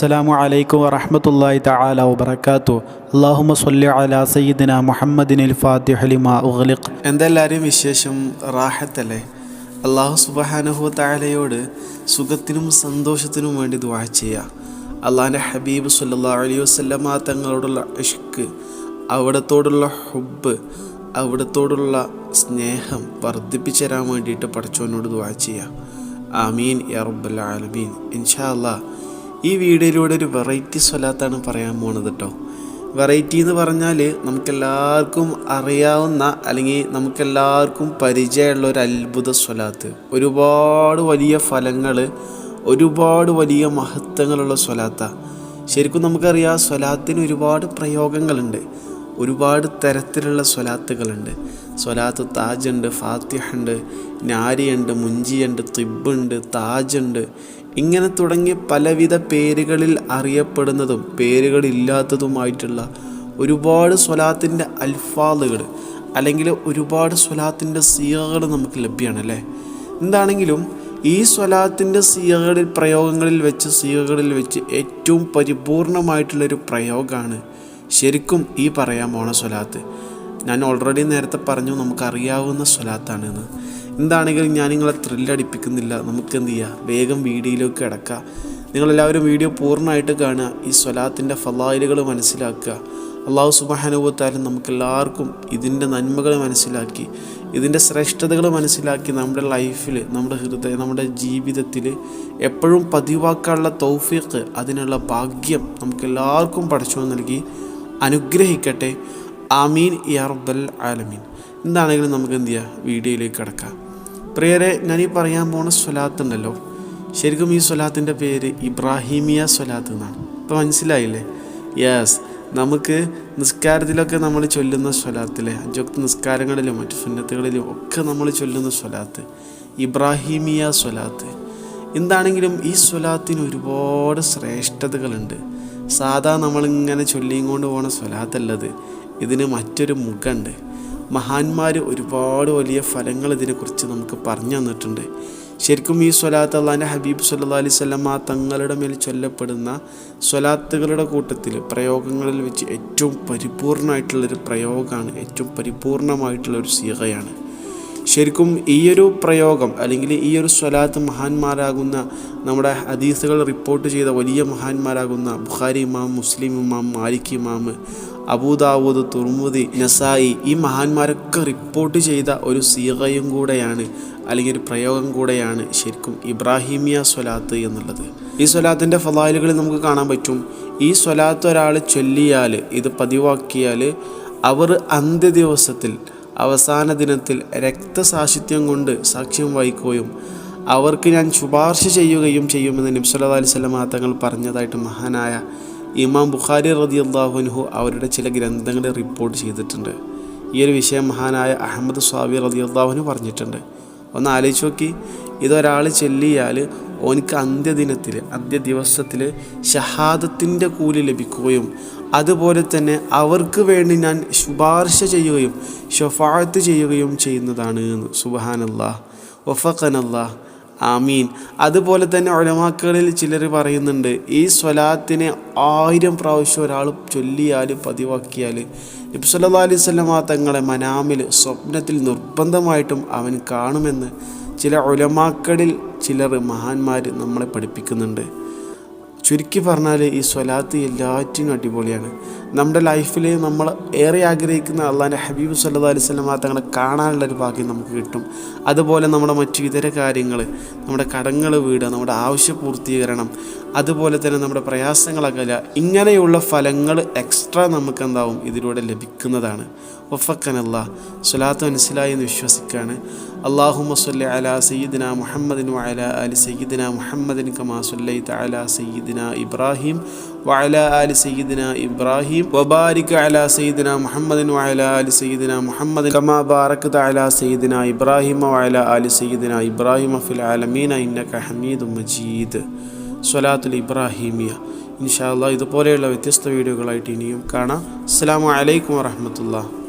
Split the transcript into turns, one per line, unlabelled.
അസ്സലാമു അലൈക്കും വറഹ്മത്തുള്ളാഹി തആല വബറകാതു അല്ലാഹുമ്മ സ്വല്ലി അലാ സയ്യിദിന മുഹമ്മദിനിൽ ഫാത്തിഹ ലിമാ ഉഗ്ലിഖ്.
എന്തെല്ലാവരും വിശേഷം? റാഹത്തല്ലേ? അള്ളാഹു സുബഹാനഹു താലയോട് സുഖത്തിനും സന്തോഷത്തിനും വേണ്ടി ദുആ ചെയ്യുക അള്ളാഹിന്റെ ഹബീബ് സല്ലാ അലൈഹി വസ്ലമ തങ്ങളോടുള്ള ഇഷ്ക് അവിടത്തോടുള്ള ഹുബ് അവിടത്തോടുള്ള സ്നേഹം വർദ്ധിപ്പിച്ചു തരാൻ വേണ്ടിയിട്ട് പഠിച്ചവനോട് ദുആ ചെയ്യുക ആമീൻ യാ ആലമീൻ. ഇൻഷാ അല്ലാ ഈ വീഡിയോയിലൂടെ ഒരു വെറൈറ്റി സ്വലാത്താണ് പറയാൻ പോണത് കേട്ടോ വെറൈറ്റി എന്ന് പറഞ്ഞാൽ നമുക്കെല്ലാവർക്കും അറിയാവുന്ന അല്ലെങ്കിൽ നമുക്കെല്ലാവർക്കും പരിചയമുള്ള ഒരു അത്ഭുത സ്വലാത്ത്. ഒരുപാട് വലിയ ഫലങ്ങൾ ഒരുപാട് വലിയ മഹത്വങ്ങളുള്ള സ്വലാത്ത. ശരിക്കും നമുക്കറിയാം സ്വലാത്തിന് ഒരുപാട് പ്രയോഗങ്ങളുണ്ട്. ഒരുപാട് തരത്തിലുള്ള സ്വലാത്തുകളുണ്ട്. സ്വലാത്ത് താജുണ്ട് ഫാത്തിഹുണ്ട് നാരിയുണ്ട് മുഞ്ചിയുണ്ട് തിബുണ്ട് താജുണ്ട്. ഇങ്ങനെ തുടങ്ങിയ പലവിധ പേരുകളിൽ അറിയപ്പെടുന്നതും പേരുകളില്ലാത്തതുമായിട്ടുള്ള ഒരുപാട് സ്വലാത്തിന്റെ അൽഫാദുകൾ അല്ലെങ്കിൽ ഒരുപാട് സ്വലാത്തിന്റെ സീകകൾ നമുക്ക് ലഭ്യമാണ് അല്ലേ? എന്താണെങ്കിലും ഈ സ്വലാത്തിന്റെ സീകകളിൽ പ്രയോഗങ്ങളിൽ വെച്ച് സീകകളിൽ വെച്ച് ഏറ്റവും പരിപൂർണമായിട്ടുള്ളൊരു പ്രയോഗമാണ് ശരിക്കും ഈ പറയാൻ പോണ സ്വലാത്ത്. ഞാൻ ഓൾറെഡി നേരത്തെ പറഞ്ഞു നമുക്കറിയാവുന്ന സ്വലാത്താണെന്ന്. എന്താണെങ്കിലും ഞാൻ നിങ്ങളെ ത്രില്ലടിപ്പിക്കുന്നില്ല നമുക്ക് എന്ത് ചെയ്യുക വേഗം വീഡിയോയിലേക്ക് കിടക്കുക നിങ്ങളെല്ലാവരും വീഡിയോ പൂർണമായിട്ട് കാണുക. ഈ സ്വലാത്തിന്റെ ഫലായിലുകൾ മനസ്സിലാക്കുക. അള്ളാഹു സുബാനുഭവത്താലും നമുക്കെല്ലാവർക്കും ഇതിന്റെ നന്മകൾ മനസ്സിലാക്കി. ഇതിന്റെ ശ്രേഷ്ഠതകൾ മനസ്സിലാക്കി നമ്മുടെ ലൈഫിൽ നമ്മുടെ ഹൃദയം നമ്മുടെ ജീവിതത്തിൽ എപ്പോഴും പതിവാക്കാനുള്ള തൗഫീഖ് അതിനുള്ള ഭാഗ്യം നമുക്കെല്ലാവർക്കും പഠിച്ചു നൽകി. അനുഗ്രഹിക്കട്ടെ. ആമീൻ യാ ആലമീൻ. എന്താണെങ്കിലും നമുക്ക് എന്ത് ചെയ്യാം? വീഡിയോയിലേക്ക് കിടക്കാം. പ്രിയരെ ഞാനീ പറയാൻ പോണ സ്വലാത്ത് ഉണ്ടല്ലോ. ശരിക്കും ഈ സ്വലാത്തിന്റെ പേര് ഇബ്രാഹിമിയ സ്വലാത്ത് എന്നാണ്. ഇപ്പം മനസ്സിലായില്ലേ? യെസ് നമുക്ക് നിസ്കാരത്തിലൊക്കെ നമ്മൾ ചൊല്ലുന്ന സ്വലാത്തിലെ അഞ്ചൊക്കെ നിസ്കാരങ്ങളിലും മറ്റു സുന്നത്തുകളിലും ഒക്കെ നമ്മൾ ചൊല്ലുന്ന സ്വലാത്ത് ഇബ്രാഹിമിയ സ്വലാത്ത്. എന്താണെങ്കിലും ഈ സ്വലാത്തിന് ഒരുപാട് ശ്രേഷ്ഠതകളുണ്ട്. സാധാ നമ്മളിങ്ങനെ ചൊല്ലിയും കൊണ്ട് പോണ സ്വലാത്തല്ലത്. ഇതിന് മറ്റൊരു മുഖമുണ്ട് മഹാന്മാർ ഒരുപാട് വലിയ ഫലങ്ങൾ ഇതിനെക്കുറിച്ച് നമുക്ക് പറഞ്ഞു തന്നിട്ടുണ്ട്. ശരിക്കും ഈ സ്വലാത്ത് അള്ളാന്റെ ഹബീബ് സല്ലാ അലൈഹി സ്വലമ തങ്ങളുടെ മേൽ ചൊല്ലപ്പെടുന്ന സ്വലാത്തുകളുടെ കൂട്ടത്തിൽ പ്രയോഗങ്ങളിൽ വെച്ച് ഏറ്റവും പരിപൂർണമായിട്ടുള്ളൊരു പ്രയോഗമാണ് ഏറ്റവും പരിപൂർണമായിട്ടുള്ള ഒരു സീഹയാണ് ശരിക്കും ഈയൊരു പ്രയോഗം അല്ലെങ്കിൽ ഈ ഒരു സ്വലാത്ത് മഹാന്മാരാകുന്ന നമ്മുടെ ഹദീസുകൾ റിപ്പോർട്ട് ചെയ്ത വലിയ മഹാന്മാരാകുന്ന ബുഖാരി ഇമാം മുസ്ലിം ഇമാം മാലിക് ഇമാം അബൂദാവൂദ് തുർമുദി നസായി ഈ മഹാന്മാരൊക്കെ റിപ്പോർട്ട് ചെയ്ത ഒരു സീകയും കൂടെയാണ് അല്ലെങ്കിൽ ഒരു പ്രയോഗം കൂടെയാണ് ശരിക്കും ഇബ്രാഹിമിയ സ്വലാത്ത് എന്നുള്ളത്. ഈ സ്വലാത്തിന്റെ ഫലാലുകളിൽ നമുക്ക് കാണാൻ പറ്റും. ഈ സ്വലാത്ത് ഒരാൾ ചൊല്ലിയാൽ ഇത് പതിവാക്കിയാൽ അവർ അന്ത്യദിവസത്തിൽ അവസാന ദിനത്തിൽ രക്തസാക്ഷിത്യം കൊണ്ട് സാക്ഷ്യം വഹിക്കുകയും അവർക്ക് ഞാൻ ശുപാർശ ചെയ്യുകയും ചെയ്യുമെന്ന് നബ്സല്ലാ അലൈഹി സ്വലമ തങ്ങൾ പറഞ്ഞതായിട്ട് മഹാനായ ഇമാം ബുഖാരി റതി അള്ളാഹുൻഹു അവരുടെ ചില ഗ്രന്ഥങ്ങളെ റിപ്പോർട്ട് ചെയ്തിട്ടുണ്ട്. ഈ ഒരു വിഷയം മഹാനായ അഹമ്മദ് സ്വാബി റതി അള്ളാഹുനു പറഞ്ഞിട്ടുണ്ട്. ഒന്ന് ആലോചിച്ച് നോക്കി. ഇതൊരാൾ ചെല്ലിയാൽ ഓനിക്ക് അന്ത്യദിനത്തിൽ അന്ത്യ ദിവസത്തിൽ ഷഹാദത്തിന്റെ കൂലി ലഭിക്കുകയും അതുപോലെ തന്നെ അവർക്ക് വേണ്ടി ഞാൻ ശുപാർശ ചെയ്യുകയും ഷഫാത്ത് ചെയ്യുകയും ചെയ്യുന്നതാണ് എന്ന്. സുബഹാനല്ലാ വഫഖനല്ലാ ആമീൻ. അതുപോലെ തന്നെ ഒലമാക്കളിൽ ചിലർ പറയുന്നുണ്ട് ഈ സ്വലാത്തിനെ ആയിരം പ്രാവശ്യം ഒരാൾ ചൊല്ലിയാൽ പതിവാക്കിയാൽ നബ്സല്ലാ അലൈഹി സ്വലമാ തങ്ങളെ മനാമിൽ സ്വപ്നത്തിൽ നിർബന്ധമായിട്ടും അവൻ കാണുമെന്ന് ചില ഒലമാക്കളിൽ ചിലർ മഹാന്മാർ നമ്മളെ പഠിപ്പിക്കുന്നുണ്ട്. ചുരുക്കി പറഞ്ഞാൽ ഈ സ്വലാത്ത് എല്ലാറ്റിനും അടിപൊളിയാണ്. നമ്മുടെ ലൈഫിൽ നമ്മൾ ഏറെ ആഗ്രഹിക്കുന്ന അള്ളാന്റെ ഹബീബ് സല്ലാ ആ തങ്ങളെ കാണാനുള്ളൊരു ഭാഗ്യം നമുക്ക് കിട്ടും. അതുപോലെ നമ്മുടെ മറ്റു ഇതര കാര്യങ്ങൾ നമ്മുടെ കടങ്ങൾ വീടുക നമ്മുടെ ആവശ്യ പൂർത്തീകരണം അതുപോലെ തന്നെ നമ്മുടെ പ്രയാസങ്ങളകല ഇങ്ങനെയുള്ള ഫലങ്ങൾ എക്സ്ട്രാ നമുക്ക് എന്താവും? ഇതിലൂടെ ലഭിക്കുന്നതാണ്. ഒഫക്കനല്ല സ്വലാത്ത് മനസ്സിലായി എന്ന് വിശ്വസിക്കുകയാണ്. അള്ളാഹു മസ്ലി അല സയ്യിദിന മുഹമ്മദിൻ വഅല അലി സയ്യിദിന മുഹമ്മദിൻ കമാ സല്ലൈത അല സയ്യിദിന ഇബ്രാഹിം വഅല അലി സയ്യിദിന ഇബ്രാഹിം വബാരിക് അല സയ്യിദിന മുഹമ്മദിൻ വഅല അലി സയ്യിദിന മുഹമ്മദ് കമാ ബാറക്ത അല സയ്യിദിന ഇബ്രാഹിം വഅല അലി സയ്യിദിന ഇബ്രാഹിം ഫിൽ ആലമീന ഇന്നക ഹമീദു മജീദ് സ്വലാത്തുൽ ഇബ്രാഹിമിയ ഇൻഷാ അല്ലാ ഇതുപോലെയുള്ള വ്യത്യസ്ത വീഡിയോകളായിട്ട് ഇനിയും കാണാം. അസ്സാം വലൈക്കും വറഹമത്തുള്ള